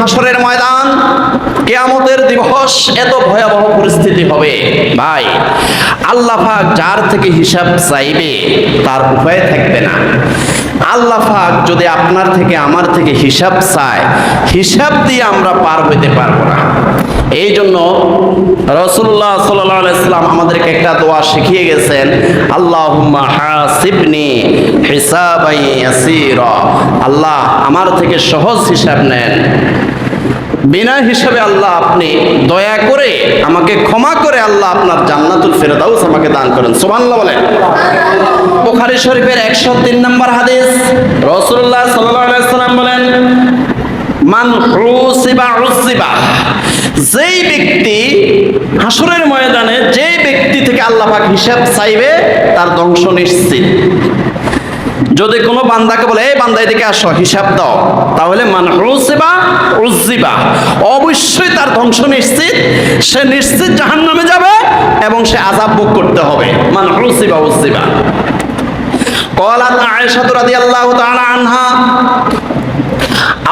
হাসরের ময়দান কেয়ামতের দিবস এত ভয়াবহ পরিস্থিতি হবে। ভাই, আল্লাহ পাক যার থেকে হিসাব চাইবে, তার উপায় থাকবে না। আল্লাহ পাক যদি আপনার থেকে আমার থেকে হিসাব চায়, হিসাব দিয়ে আমরা পার হইতে পারব না। এই জন্য রসুল্লাহ সাল্লাম আমাদেরকে একটা দোয়া শিখিয়ে গেছেন আল্লাহ হাসিবনি হিসাবাই আল্লাহ আমার থেকে সহজ হিসাব নেন। বিনা হিসাবে আল্লাহ আপনি দয়া করে আমাকে ক্ষমা করে আল্লাহ আপনার জান্নাতুল ফেরদাউস আমাকে দান করেন। সুবহানাল্লাহ বলেন। বুখারী শরীফের 103 নম্বর হাদিস। রাসূলুল্লাহ সাল্লাল্লাহু আলাইহি সাল্লাম বলেন, মান হুসিবা উসিবা যেই ব্যক্তি হাসরের ময়দানে যেই ব্যক্তি থেকে আল্লাহ পাক হিসাব চাইবে, তার ধ্বংস নিশ্চিত। যদি কোনো বান্দাকে বলে, এই বান্দা এদিকে আসো, হিসাব দাও, তাহলে মানহুসিবা উজ্জিবা অবশ্যই তার ধ্বংস নিশ্চিত। সে নিশ্চিত জাহান নামে যাবে এবং সে আজাব ভোগ করতে হবে। মানহুসিবা উজ্জিবা কলাত আয়েশা রাদিয়াল্লাহু তাআলা আনহা,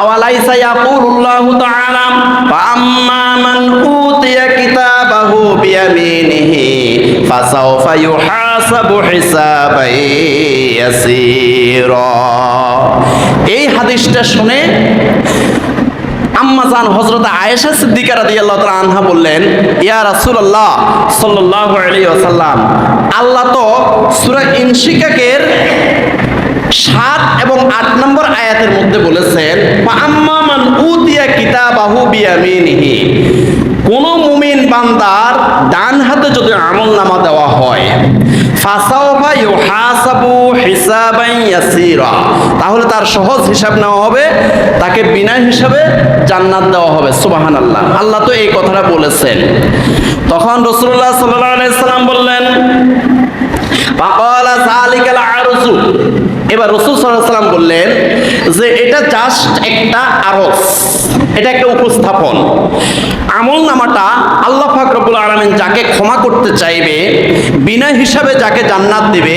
আওয়ালাইসা ইয়াকুলুল্লাহু তাআলা? ফাআম্মা মান উতিয়া কিতাব মালাহু বিয়ামিনিহি ফাসাউফা ইউহাসাবু হিসাবাই ইয়াসীরা এই হাদিসটা শুনে আম্মা জান আয়েশা সিদ্দিকা রাদিয়াল্লাহু তাআলা আনহা বললেন, ইয়া রাসূলুল্লাহ সাল্লাল্লাহু আলাইহি ওয়াসাল্লাম, আল্লাহ তো সূরা ইনশিকাকের সাত এবং আট নম্বর আয়াতের মধ্যে বলেছেন আম্মা মান উতিয়া কিতাবাহু বিয়ামিনিহি। কোন মুমিন বান্দার ডান হাতে যদি আমল নামা দেওয়া হয় তাহলে তার সহজ হিসাব নেওয়া হবে, তাকে বিনা হিসাবে জান্নাত দেওয়া হবে, সুবহানাল্লাহ। আল্লাহ আল্লাহ তো এই কথাটা বলেছেন। তখন আলাইহি সাল্লাম বললেন এবার রসুল সাল্লাহ সাল্লাম বললেন যে এটা জাস্ট একটা আরস এটা একটা উপস্থাপন। আমল নামাটা আল্লাহ ফাকরবুল আলমিন যাকে ক্ষমা করতে চাইবে, বিনা হিসাবে যাকে জান্নাত দেবে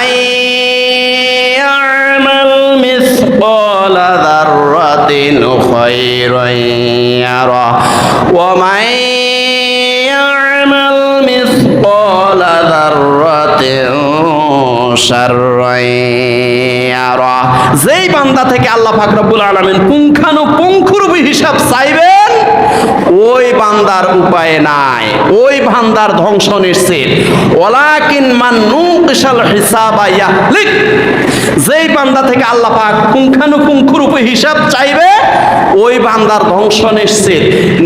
ইয়ারা ওয়া মান ইয়ামাল মিসকালা যাররাতিন শাররান যেই বান্দা থেকে আল্লাহ পাক রব্বুল আলামিন পুঙ্খানুপুঙ্খরূপে হিসাব চাইবেন, ওই বান্দার উপায় নাই, ওই বান্দার ধ্বংস নিশ্চিত। ওয়ালাকিন মান নুকিশাল হিসাবা ইয়াহলিক। যেই বান্দা থেকে আল্লাহ পাক পুঙ্খানুপুঙ্খরূপে হিসাব চাইবে ওই বান্দার ধ্বংস নিশ্চিত,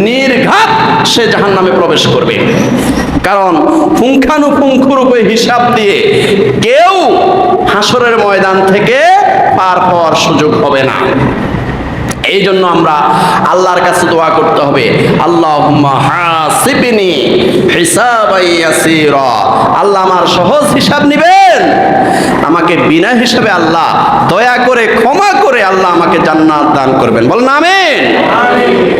নির্ঘাত সে জাহান্নামে প্রবেশ করবে। কারণ পুঙ্খানুপুঙ্খরূপে হিসাব দিয়ে কেউ হাসরের ময়দান থেকে পার হওয়ার সুযোগ হবে না। এই জন্য আমরা আল্লাহর কাছে দোয়া করতে হবে, আল্লাহুম্মা হাসিবনি ইয়াসীরা। আল্লাহ আমার সহজ হিসাব নেবেন বিনা হিসাবে আল্লাহ দয়া করে ক্ষমা করে আল্লাহ আমাকে জান্নাত দান করবেন। বলেন আমিন।